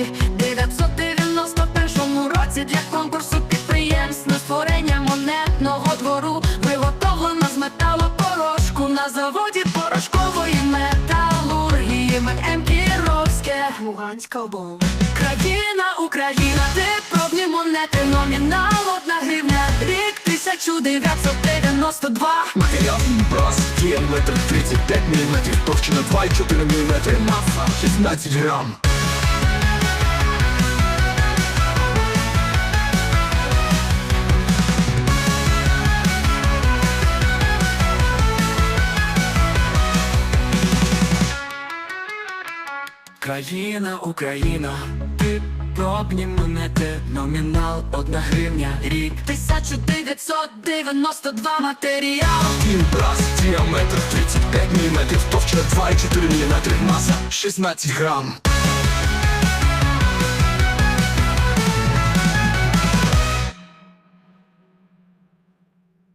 років, 991 році для конкурсу підприємств на створення монетного двору виготовлено з металопорошку. На заводі порошкової металургії ММ Кіровське, Луганська. Країна, Україна, ти пробні монети, номінал одна гривня, рік 1992 Матеріал прості метр 35 мм, товщина 2,4 мм, маса 16 грам. Країна, Україна, ти пробні монети, номінал одна гривня, рік. 1992 матеріал. Кінбрас, діаметр 35 мм, товщина 2,4 мм, маса 16 грам.